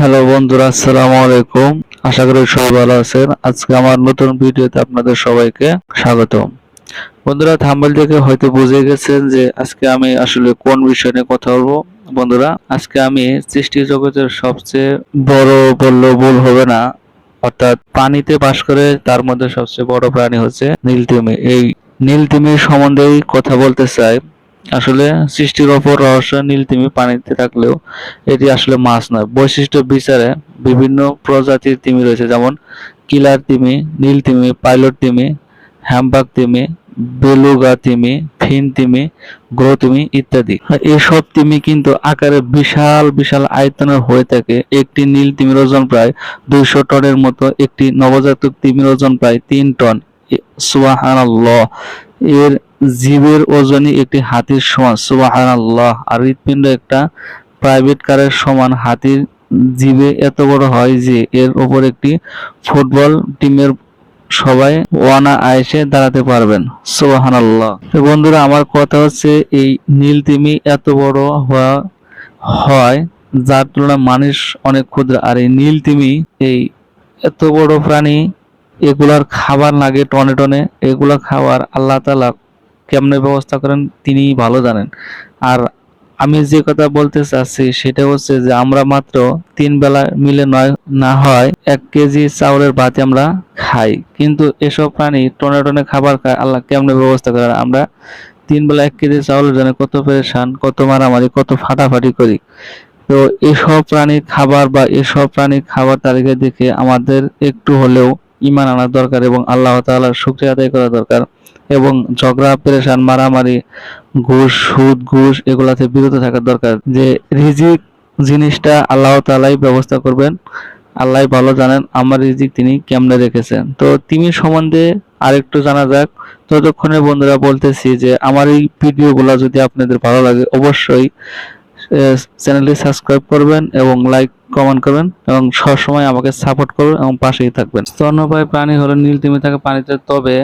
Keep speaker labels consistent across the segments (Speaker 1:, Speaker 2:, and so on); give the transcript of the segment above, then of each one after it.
Speaker 1: Hello বন্ধুরা, আসসালামু আলাইকুম। আশা করি সবাই ভালো আছেন। আজকে আমার নতুন ভিডিওতে আপনাদের সবাইকে স্বাগত বন্ধুরা থাম্বনেল থেকে হয়তো বুঝে গেছেন যে আজকে আমি আসলে কোন বিষয় নিয়ে কথা বলব। বন্ধুরা, আজকে আমি সৃষ্টি জগতের সবচেয়ে বড় বললে ভুল হবে না। অর্থাৎ পানিতে বাস করে তার মধ্যে সবচেয়ে বড় প্রাণী হচ্ছে নীলতিমি। এই নীলতিমির সম্বন্ধেই কথা বলতে চাই। আসলে সৃষ্টির অপর রহস্য নীলতিমি পানিতে থাকলেও এটি আসলে মাছ নয়। বৈশিষ্ট্য বিচারে বিভিন্ন প্রজাতির তিমি রয়েছে, যেমন কিলার তিমি, নীল তিমি, পাইলট তিমি হ্যাম্বাক তিমি, বেলুগা তিমি, ফিন তিমি, গ্রো তিমি ইত্যাদি। এসব তিমি কিন্তু আকারে বিশাল বিশাল আয়তনের হয়ে থাকে। একটি নীল তিমির ওজন প্রায় দুইশো টনের মতো, একটি নবজাতক তিমির ওজন প্রায় তিন টন। সুবাহানাল্লাহ। এর জীবের ওজনই একটি হাতির সমান, সুবাহানাল্লাহ। আর হৃৎপিণ্ড একটা প্রাইভেট কারের সমান, হাতির জিবে এত বড় হয় যে এর ওপর একটি ফুটবল টিমের সবাই ওয়ানা আয়েসে দাঁড়াতে পারবেন, সুবাহানাল্লাহ। তো বন্ধুরা, আমার কথা হচ্ছে এই নীল তিমি এত বড় হওয়া হয়, যার তুলনায় মানুষ অনেক ক্ষুদ্র। আর এই নীল তিমি, এই এত বড় প্রাণী, এগুলার খাবার লাগে টনে টনে, এগুলা খাবার আল্লাহ তাআলা কেমনে ব্যবস্থা করেন তিনি ভালো জানেন। আর আমি যে কথা বলতে চাচ্ছি সেটা হচ্ছে যে আমরা মাত্র তিন বেলা মিলে নয় না হয় এক কেজি চাউলের ভাত আমরা খাই। কিন্তু এসব প্রাণী টনে টনে খাবার খায়, আল্লাহ কেমনে ব্যবস্থা করেন আমরা তিন বেলা এক কেজি চাউলের জন্য কত পেরেশান, কত মারামারি, কত ফাটাফাটি করি। তো এসব প্রাণীর খাবার বা এসব প্রাণীর খাবার তালিকা দেখে আমাদের একটু হলেও ইমান আনার দরকার এবং আল্লাহ তাআলার শুকরিয়া আদায় করা দরকার। এবং ঝগড়া, পেরেশান, মারামারি, ঘুষ, সুদ, ঘুষ এগুলাতে বিরত থাকা দরকার। যে রিজিক জিনিসটা আল্লাহ তাআলাই ব্যবস্থা করবেন, আল্লাহ ভালো জানেন আমার রিজিক তিনি কেমনে রেখেছেন। তো তিমির সম্বন্ধে আরেকটু জানা যাক। ততক্ষণে বন্ধুরা বলতেছি যে আমার এই ভিডিওগুলো যদি আপনাদের ভালো লাগে অবশ্যই চ্যানেলটি সাবস্ক্রাইব করবেন এবং লাইক, কমেন্ট করবেন এবং সবসময় আমাকে সাপোর্ট করবেন এবং পাশেই থাকবেন। স্তন্যপায়ী প্রাণী হলো নীল তিমি থাকে পানিতে, তবে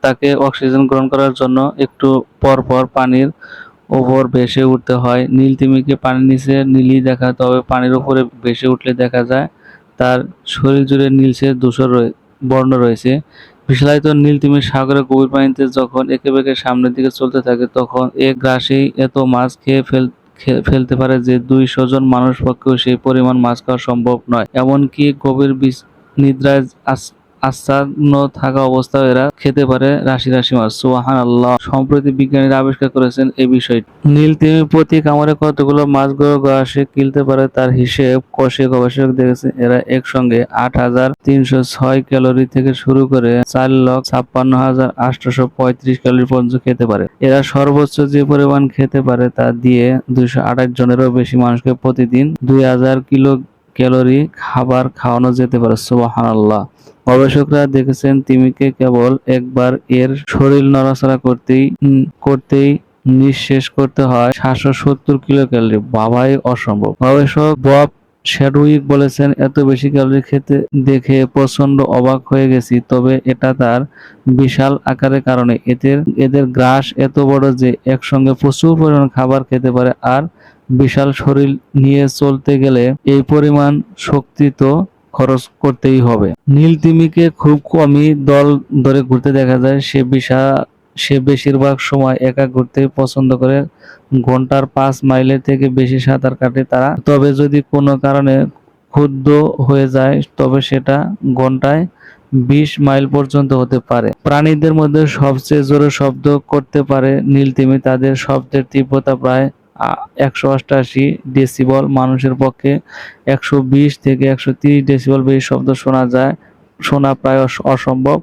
Speaker 1: তাকে অক্সিজেন গ্রহণ করার জন্য একটু পর পর পানির ওপর ভেসে উঠতে হয়। নীল তিমিকে পানির নিচে নীলই দেখা, তবে পানির উপরে ভেসে উঠলে দেখা যায় তার শরীর জুড়ে নীলচে রয়ে- বর্ণ রয়েছে। বিশালায়িত নীল তিমির সাগরের গভীর পানিতে যখন একে বেঁকে সামনের দিকে চলতে থাকে, তখন এক গ্রাসেই এত মাছ খেয়ে ফেল ফেলতে পারে যে দুইশো জন মানুষ পক্ষেও সেই পরিমাণ মাছ খাওয়া সম্ভব নয়। এমনকি গভীর নিদ্রায় আচ্ছন্ন থাকা অবস্থায় এরা খেতে পারে রাশি রাশি মাছ। সুবাহান আল্লাহ সম্প্রতি বিজ্ঞানীরা আবিষ্কার করেছেন এই বিষয়টি। নীল তিমি প্রতি কামড়ে কতগুলো মাছগুলো গ্রাসে কিলতে পারে তার হিসেব কষে গবেষক দেখেছে। এরা একসঙ্গে আট হাজার তিনশো ছয় ক্যালোরি থেকে শুরু করে চার লক্ষ ছাপ্পান্ন হাজার আটশোশো পঁয়ত্রিশ ক্যালোরি পর্যন্ত খেতে পারে। এরা সর্বোচ্চ যে পরিমাণ খেতে পারে তা দিয়ে দুইশো আঠাশ জনেরও বেশি মানুষকে প্রতিদিন দুই হাজার কিলো ক্যালোরি খাবার খাওয়ানো যেতে পারে। সুবহানাল্লাহ। গবেষকরা দেখেছেন তিমিকে কেবল একবার এর শরীর নড়াচড়া করতেই করতেই নিঃশেষ করতে হয় সাতশো সত্তর কিলো ক্যালোরি বাবাই অসম্ভব। গবেষক বব শ্যাডউইক বলেছেন, এত বেশি ক্যালোরি খেতে, দেখে প্রচণ্ড অবাক হয়ে গেছি, তবে এটা তার বিশাল আকারের কারণে। এদের এদের গ্রাস এত বড় যে একসঙ্গে প্রচুর পরিমাণ খাবার খেতে পারে, আর বিশাল শরীর নিয়ে চলতে গেলে এই পরিমাণ শক্তি তো খরচ করতেই হবে। নীল তিমিকে খুব কমই দল ধরে ঘুরতে দেখা যায়। সে বিশাল সে বেশিরভাগ সময় একা ঘুরতে পছন্দ করে। ঘণ্টার পাঁচ মাইলের থেকে বেশি সাঁতার কাটে তারা। তবে যদি কোনো কারণে ক্ষুদ্র হয়ে যায়, তবে সেটা ঘন্টায় বিশ মাইল পর্যন্ত হতে পারে। প্রাণীদের মধ্যে সবচেয়ে জোরে শব্দ করতে পারে নীল তিমি তাদের শব্দের তীব্রতা প্রায় একশো অষ্টাশি ডেসিবল মানুষের পক্ষে একশো বিশ থেকে একশো তিরিশ ডেসিবল বেশি শব্দ শোনা যায়, শোনা প্রায় অসম্ভব।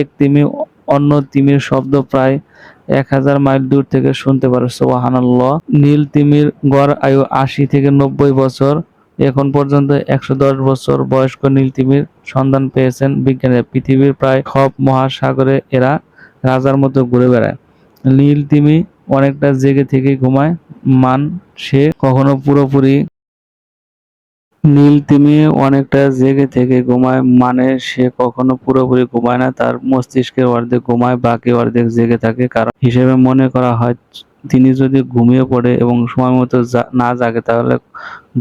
Speaker 1: এক তিমি, অন্য তিমির শব্দ প্রায় এক হাজার মাইল দূর থেকে শুনতে পারে। সোহানাল্লাহ নীল তিমির গড় আয়ু আশি থেকে নব্বই বছর। এখন পর্যন্ত একশো দশ বছর বয়স্ক নীল তিমির সন্ধান পেয়েছেন বিজ্ঞানীরা। পৃথিবীর প্রায় সব মহাসাগরে এরা রাজার মতো ঘুরে বেড়ায়। নীল তিমি অনেকটা জেগে থেকে ঘুমায়। মান, সে কখনো পুরোপুরি নীল তিমি অনেকটা জেগে থেকে ঘুমায় মানে সে কখনো পুরোপুরি ঘুমায় না, তার মস্তিষ্কের অর্ধেক ঘুমায়, বাকি অর্ধেক জেগে থাকে। কারণ হিসেবে মনে করা হয়, তিনি যদি ঘুমিয়ে পড়ে এবং সময় মতো না জাগে, তাহলে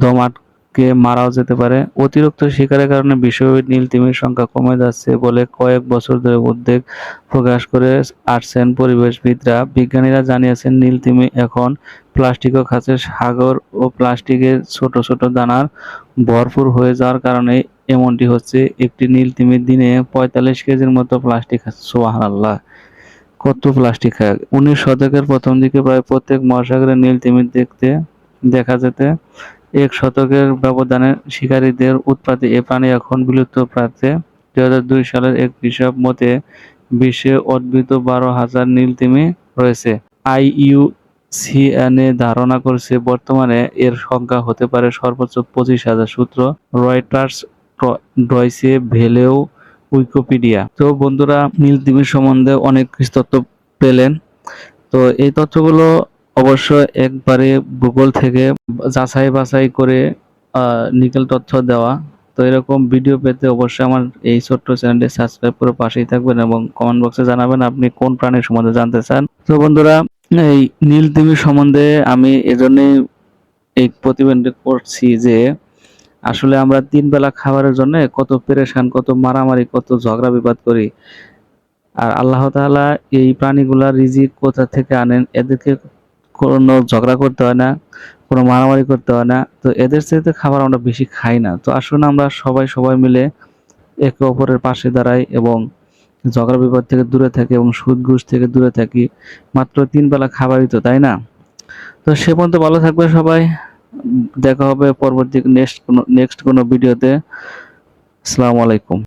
Speaker 1: দম কে মারাও যেতে পারে। অতিরিক্ত শিকারের কারণে বিশ্বব্যাপী নীল তিমির সংখ্যা কমে যাচ্ছে বলে কয়েক বছর ধরে উদ্বেগ প্রকাশ করে আসছেন পরিবেশবিদরা। বিজ্ঞানীরা জানিয়েছেন নীল তিমি এখন প্লাস্টিক ও খাচ্ছে। সাগর ও প্লাস্টিকের ছোট ছোট দানার ভরপুর হয়ে যাওয়ার কারণে এমনটি হচ্ছে। একটি নীল তিমির দিনে পঁয়তাল্লিশ কেজির মতো প্লাস্টিক খাচ্ছে। সুবহানাল্লাহ, কত প্লাস্টিক খায়। উনিশ শতকের প্রথম দিকে প্রায় প্রত্যেক মহাসাগরে নীল তিমির দেখতে, দেখা যেত এক শতকের ব্যবধানে শিকারীদের উৎপাতে এ প্রাণী এখন বিলুপ্ত প্রান্তে। দুই সালের এক হিসাব মতে, বিশ্বে উদ্ভিদ বারো হাজার নীল তিমি রয়েছে আইইউসিএনএ ধারণা করছে, বর্তমানে এর সংখ্যা হতে পারে সর্বোচ্চ পঁচিশ হাজার সূত্র রয়টার্স ডয়সে ভেলেও উইকিপিডিয়া। তো বন্ধুরা নীল তিমির সম্বন্ধে অনেক তথ্য পেলেন। তো এই তথ্যগুলো অবশ্য একবারে গুগল থেকে যাচাই বাছাই করে নিকেল তথ্য দেওয়া। তো এরকম ভিডিও পেতে অবশ্যই আমার এই ছোট্ট চ্যানেলটি সাবস্ক্রাইব করে পাশেই থাকবেন এবং কমেন্ট বক্সে জানাবেন আপনি কোন প্রাণীর সম্বন্ধে জানতে চান। তো বন্ধুরা, এই নীল তিমির সম্বন্ধে আমি এজন্যই এই প্রতিবেদনটি করছি যে, আসলে আমরা তিন বেলা খাবারের জন্য কত পেরেশান, কত মারামারি, কত ঝগড়া বিবাদ করি। আর আল্লাহ তাআলা এই প্রাণীগুলা রিজিক কোথা থেকে আনেন? এদেরকে কোনো ঝগড়া করতে হয় না, কোনো মারামারি করতে হয় না। তো এদের চাইতে খাবার আমরা বেশি খাই না। তো আসুন আমরা সবাই সবাই মিলে একে অপরের পাশে দাঁড়াই এবং ঝগড়া বিপদ থেকে দূরে থাকি এবং সুদ ঘুষ থেকে দূরে থাকি। মাত্র তিন বেলা খাবারই তো, তাই না? তো সে পর্যন্ত ভালো থাকবে সবাই। দেখা হবে পরবর্তী নেক্সট কোনো নেক্সট কোনো ভিডিওতে আসসালামু আলাইকুম।